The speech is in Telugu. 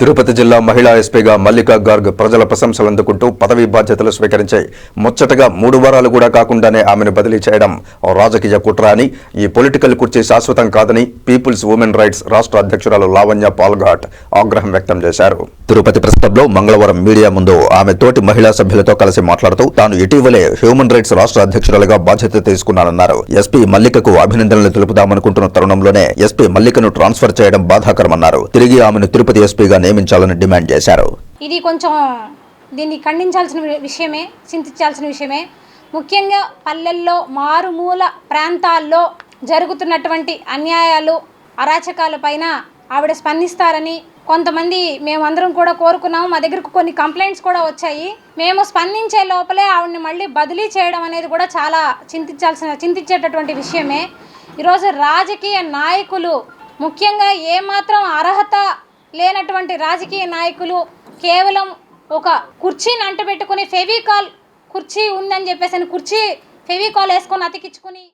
తిరుపతి జిల్లా మహిళా ఎస్పీగా మల్లికా గార్గ్ ప్రజల ప్రశంసలు అందుకుంటూ పదవీ బాధ్యతలు స్వీకరించాయి. ముచ్చటగా మూడు వారాలు కూడా కాకుండానే ఆమెను బదిలీ చేయడం రాజకీయ కుట్ర అని ఈ పొలిటికల్ కుర్చీ శాశ్వతం కాదని పీపుల్స్ ఉమెన్ రైట్స్ రాష్ట్ర అధ్యక్షురాలు లావణ్య పాల్ఘాట్ ఆగ్రహం వ్యక్తం చేశారు. తిరుపతి ప్రెస్ క్లబ్లో మంగళవారం మీడియా ముందు ఆమె తోటి మహిళా సభ్యులతో కలిసి మాట్లాడుతూ తాను ఇటీవలే హ్యూమన్ రైట్స్ రాష్ట్ర అధ్యక్షురాలుగా బాధ్యత తీసుకున్నానన్నారు. ఎస్పీ మల్లికకు అభినందనలు తెలుపుదామనుకుంటున్న తరుణంలోనే ఎస్పీ మల్లికను ట్రాన్స్ఫర్ చేయడం బాధాకరమన్నారు. తిరిగి ఆమెను తిరుపతి ఎస్పీగా నియమించాలని డిమాండ్ చేశారు. ఇది కొంచెం దీన్ని ఖండించాల్సిన వి- విషయమే చింతించాల్సిన విషయమే. ముఖ్యంగా పల్లెల్లో మారుమూల ప్రాంతాల్లో జరుగుతున్నటువంటి అన్యాయాలు అరాచకాల పైన ఆవిడ స్పందిస్తారని కొంతమంది మేమందరం కూడా కోరుకున్నాము. మా దగ్గరకు కొన్ని కంప్లైంట్స్ కూడా వచ్చాయి. మేము స్పందించే లోపలే ఆవిడని మళ్ళీ బదిలీ చేయడం అనేది కూడా చాలా చింతించాల్సిన చింతించేటటువంటి విషయమే. ఈరోజు రాజకీయ నాయకులు ముఖ్యంగా ఏమాత్రం అర్హత లేనటువంటి రాజకీయ నాయకులు కేవలం ఒక కుర్చీని అంటబెట్టుకుని ఫెవికాల్ కుర్చీ ఉందని చెప్పేసి అని కుర్చీ ఫెవికాల్ వేసుకొని అతికించుకుని